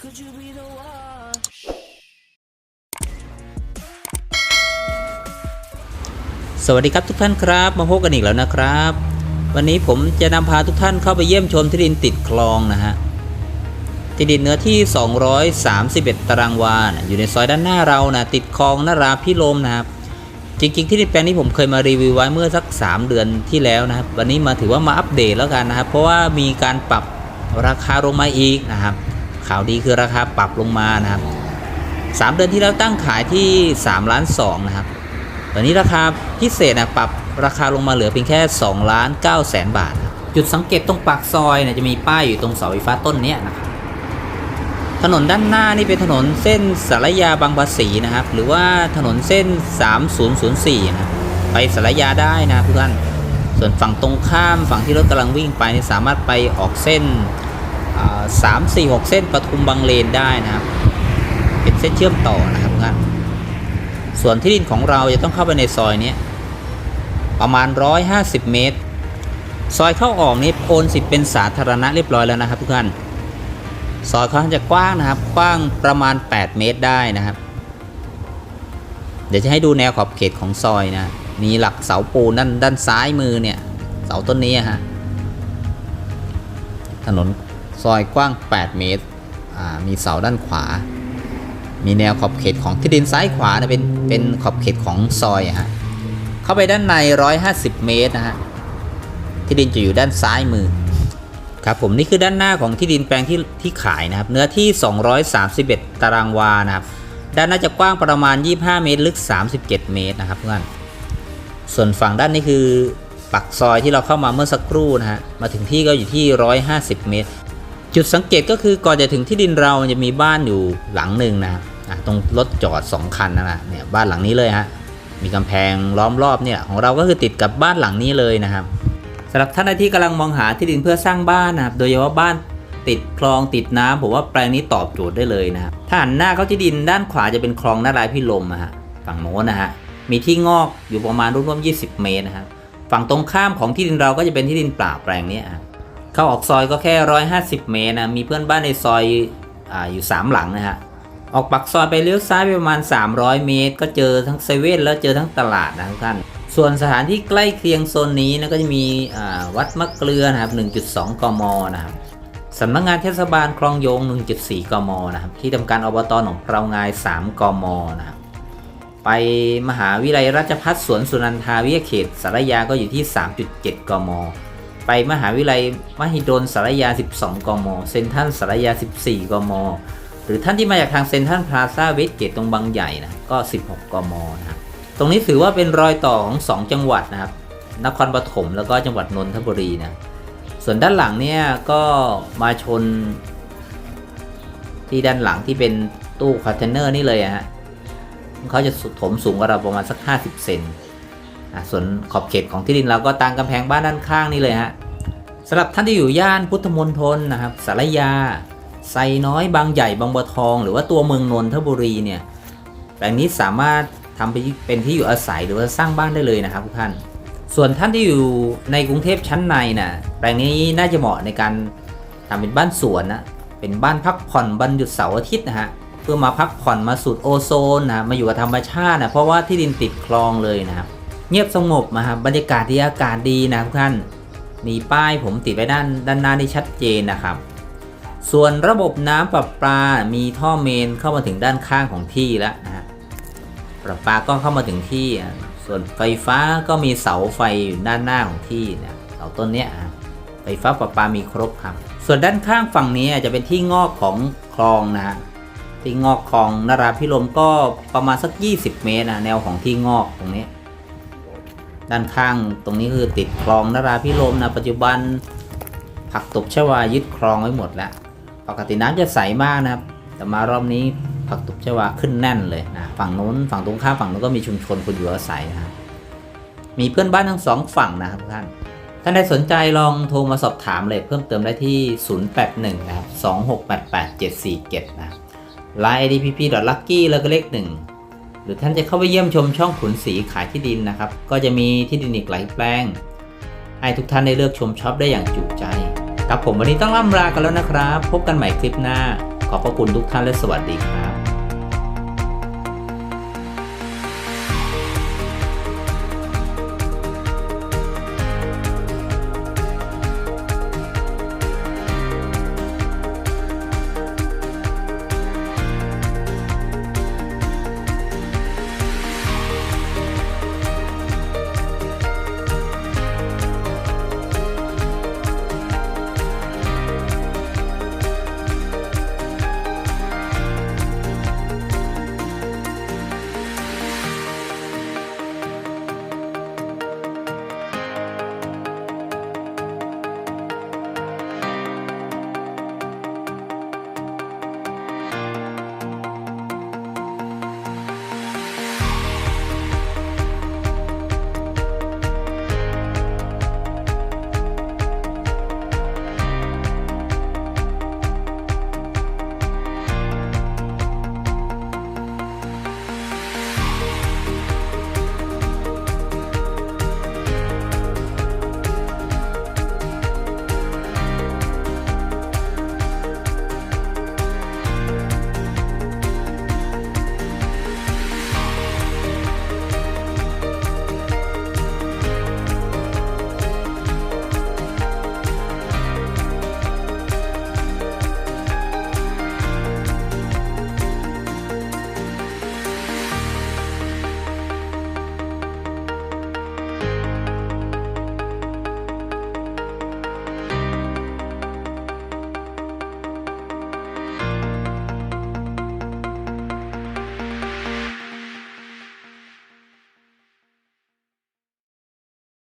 Could you be the one? สวัสดีครับทุกท่านครับ มาพบกันอีกแล้วนะครับ วันนี้ผมจะนำพาทุกท่านเข้าไปเยี่ยมชมที่ดินติดคลองนะฮะที่ดินเนื้อที่ 231 ตารางวานะอยู่ในซอยด้านหน้าเรานะติดคลองนาราพิโลมนะครับ จริง ๆ ที่ดินแปลงนี้ผมเคยมารีวิวไว้เมื่อสัก 3 เดือนที่แล้วนะครับ วันนี้มาถือว่ามาอัปเดตแล้วกันนะครับ เพราะว่ามีการปรับราคาลงมาอีกนะครับ ข่าวดีคือราคาปรับลงมานะครับ3เดือนที่แล้วตั้งขายที่3ล้าน2นะครับ ตอนนี้ราคาพิเศษนะปรับราคาลงมาเหลือเพียงแค่2ล้าน9แสนบาท จุดสังเกตตรงปากซอยเนี่ยจะมีป้ายอยู่ตรงเสาไฟฟ้าต้นนี้นะครับ ถนนด้านหน้านี่เป็นถนนเส้นสารยาบางภาษีนะครับ หรือว่าถนนเส้น 3004นะไปสารยาได้นะครับทุกท่าน ส่วนฝั่งตรงข้ามฝั่งที่รถกำลังวิ่งไปนี่สามารถไปออกเส้น สามสี่หกเส้นปทุมบางเลนได้นะครับ เป็นเส้นเชื่อมต่อนะครับทุกท่านส่วนที่ดินของเราจะต้องเข้าไปในซอยนี้ประมาณ 150 เมตร ซอยเข้าออกนี้โอนสิทธิ์เป็นสาธารณะเรียบร้อยแล้วนะครับทุกท่านซอยค่อนข้าจะกว้างนะครับกว้างประมาณ 8 เมตรได้นะครับ เดี๋ยวจะให้ดูแนวขอบเขตของซอยนะมีหลักเสาปูนด้านด้านซ้ายมือเนี่ยเสาต้นนี้ฮะถนน ซอยกว้าง 8 เมตร มีเสาด้านขวา มีแนวขอบเขตของที่ดินซ้ายขวานะเป็นเป็นขอบเขตของซอยฮะ เข้าไปด้านใน 150 เมตรนะฮะ ที่ดินจะอยู่ด้านซ้ายมือ ครับผมนี่คือด้านหน้าของที่ดินแปลงที่ที่ขายนะครับ เนื้อที่ 231 ตารางวานะครับ ด้านหน้าจะกว้างประมาณ 25 เมตร ลึก 37 เมตรนะครับเพื่อนส่วนฝั่งด้านนี้คือปักซอยที่เราเข้ามาเมื่อสักครู่นะฮะ มาถึงที่ก็อยู่ที่ 150 เมตร จุดสังเกตก็คือก่อนจะถึงที่ดินเราจะมีบ้านอยู่หลังหนึ่งนะตรงรถจอด 2 คันนะนะเนี่ยบ้านหลังนี้เลยฮะมีกำแพงล้อมรอบเนี่ยของเราก็คือติดกับบ้านหลังนี้เลยนะครับสำหรับท่านที่กำลังมองหาที่ดินเพื่อสร้างบ้านนะครับโดยเฉพาะบ้านติดคลองติดน้ำผมว่าแปลงนี้ตอบโจทย์ได้เลยนะครับถ้าหันหน้าเข้าที่ดินด้านขวาจะเป็นคลองนารายพิลมนะฮะฝั่งโน้นนะฮะมีที่งอกอยู่ประมาณร่วมๆ20 เมตรนะครับฝั่งตรงข้ามของที่ดินเราก็จะเป็นที่ดินเปล่าแปลงนี้ฮะ เข้าออกซอยก็แค่ 150 เมตรนะมีเพื่อนบ้านในซอยอาอยู่ 3 หลังนะฮะออกปักซอยไปเลี้ยวซ้ายไปประมาณ 300 เมตร ก็เจอทั้งเซเว่นแล้วเจอทั้งตลาดนะทุกท่านส่วนสถานที่ใกล้เคียงโซนนี้นะก็จะมีอ่าวัดมะเกลือนะครับ 1.2 กมนะครับสำนักงานเทศบาลคลองโยง 1.4 กมนะครับ ที่ทำการอบตหนองเปรางาย 3 กมนะครับ ไปมหาวิทยาลัยราชภัฏสวนสุนันทาวิทยาเขตสารยาก็อยู่ที่ 3.7 กม ไปมหาวิทยาลัยมหิดลสารยา 12 กม เซนทรัลสารยา 14 กม หรือท่านที่มาจากทางเซนทรัลพลาซ่าเวสเกตตรงบางใหญ่นะก็ 16 กมนะตรงนี้ถือว่าเป็นรอยต่อของ 2 จังหวัดนะครับ นครปฐมแล้วก็จังหวัดนนทบุรีนะส่วนด้านหลังเนี่ยก็มาชน ที่ด้านหลังที่เป็นตู้คอนเทนเนอร์นี่เลยฮะเขาจะถมสูงกว่าเราประมาณสัก 50 เซน ส่วนขอบเขตของที่ดินเราก็ตามกำแพงบ้านด้านข้างนี่เลยฮะสำหรับท่านที่อยู่ย่านพุทธมณฑลนะครับสารยาไซน้อยบางใหญ่บางบัวทอง หรือว่าตัวเมืองนนทบุรีเนี่ยแปลงนี้สามารถทำไปเป็นที่อยู่อาศัยหรือว่าสร้างบ้านได้เลยนะครับทุกท่าน ส่วนท่านที่อยู่ในกรุงเทพชั้นในนะ่ะแปลงนี้น่าจะเหมาะในการทำเป็นบ้านสวนนะเป็นบ้านพักผ่อนวันหยุดเสาร์อาทิตย์นะฮะเพื่อมาพักผ่อนมาสูดโอโซนนะมาอยู่กับธรรมชาตินะเพราะว่าที่ดินติดคลองเลยนะครับ เงียบสงบนะครับบรรยากาศดีอากาศดีนะทุกท่านมีป้ายผมติดไว้ด้านด้านหน้าที่ชัดเจนนะครับ ส่วนระบบน้ำประปา มีท่อเมนเข้ามาถึงด้านข้างของที่แล้วนะฮะประปาก็เข้ามาถึงที่ ส่วนไฟฟ้าก็มีเสาไฟอยู่ด้านหน้าของที่นี่ยเสาต้นเนี้ยไฟฟ้าประปามีครบครับ ส่วนด้านข้างฝั่งนี้จะเป็นที่งอกของคลองนะฮะที่งอกคลองนาราพิรมก็ประมาณสัก 20 เมตรนะแนวของที่งอกตรงนี้ ด้านข้างตรงนี้คือติดคลองนาราพิรมนะปัจจุบัน ผักตบชวายึดคลองไว้หมดแล้ว ปกติน้ำจะใสมากนะครับ แต่มารอบนี้ผักตบชวาขึ้นแน่นเลยนะฝั่งนู้นฝั่งตรงข้ามฝั่งนู้นก็มีชุมชนคนอยู่อาศัยนะมีเพื่อนบ้านทั้งสองฝั่งนะครับทุกท่านท่านใดสนใจลองโทรมาสอบถามเลยเพิ่มเติมได้ที่ 081 นะครับ 2688 747 นะครับ line idpp lucky แล้วก็เลขหนึ่ง หรือท่านจะเข้าไปเยี่ยมชมช่องขุนศรีขายที่ดินนะครับ ก็จะมีที่ดินอีกหลายแปลง ให้ทุกท่านได้เลือกชมช็อปได้อย่างจุใจ ครับผมวันนี้ต้องล่ำลากันแล้วนะครับ พบกันใหม่คลิปหน้า ขอบพระคุณทุกท่านและสวัสดีครับ